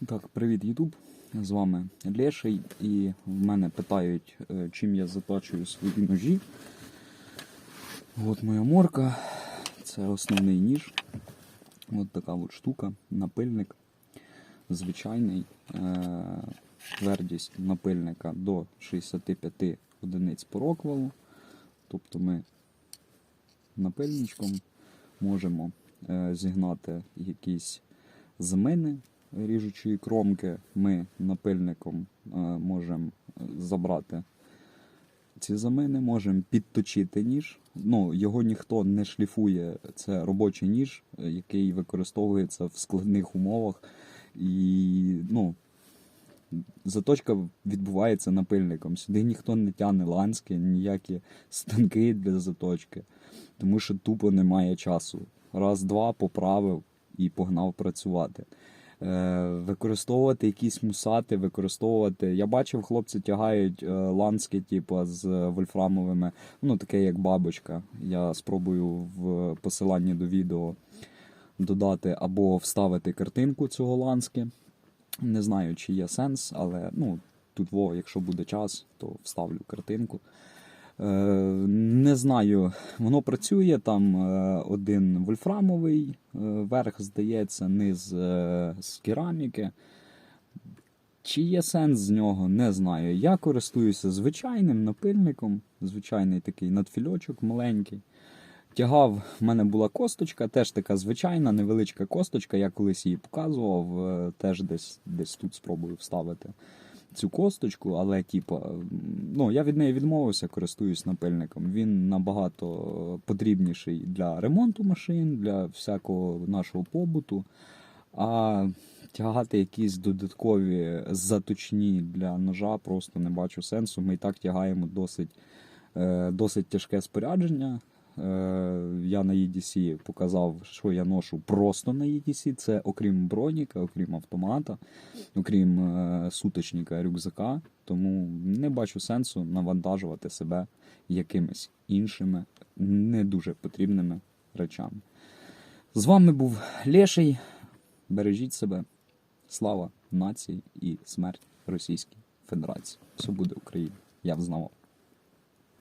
Так, привіт, Ютуб. З вами Леший, і в мене питають, е, чим я заточую свої ножі. От моя морка. Це основний ніж. От така от штука, напильник. Звичайний. Е, Твердість напильника до 65 одиниць по роквелу. Тобто ми напильничком можемо е, зігнати якісь змини ріжучої кромки. Ми напильником е, можемо забрати ці замини, можемо підточити ніж. Ну, його ніхто не шліфує. Це робочий ніж, е, який використовується в складних умовах. І ну, заточка відбувається напильником. Сюди ніхто не тягне ланське, ніякі станки для заточки, тому що тупо немає часу. Раз-два поправив і погнав працювати. Е, використовувати якісь мусати, використовувати. Я бачив, хлопці тягають е, ланське, типу, з вольфрамовими, ну таке як бабочка. Я спробую в посиланні до відео додати або вставити картинку цього ланське. Не знаю, чи є сенс, але ну, тут, во, якщо буде час, то вставлю картинку. Е, не знаю, воно працює там е, один вольфрамовий, е, верх, здається, низ з кераміки. Чи є сенс з нього, не знаю. Я користуюся звичайним напильником, звичайний такий надфільочок маленький. Тягав, в мене була косточка, теж така звичайна, невеличка косточка. Я колись її показував, теж десь, десь тут спробую вставити цю косточку, але типу, ну, я від неї відмовився, користуюсь напильником. Він набагато потрібніший для ремонту машин, для всякого нашого побуту. А тягати якісь додаткові заточні для ножа просто не бачу сенсу. Ми і так тягаємо досить, е, досить тяжке спорядження. Е, Я на EDC показав, що я ношу просто на EDC. Це окрім броніка, окрім автомата, окрім е, суточника рюкзака. Тому не бачу сенсу навантажувати себе якимись іншими не дуже потрібними речами. З вами був Леший. Бережіть себе. Слава нації і смерть Російській Федерації. Все буде Україна. Я взнавав.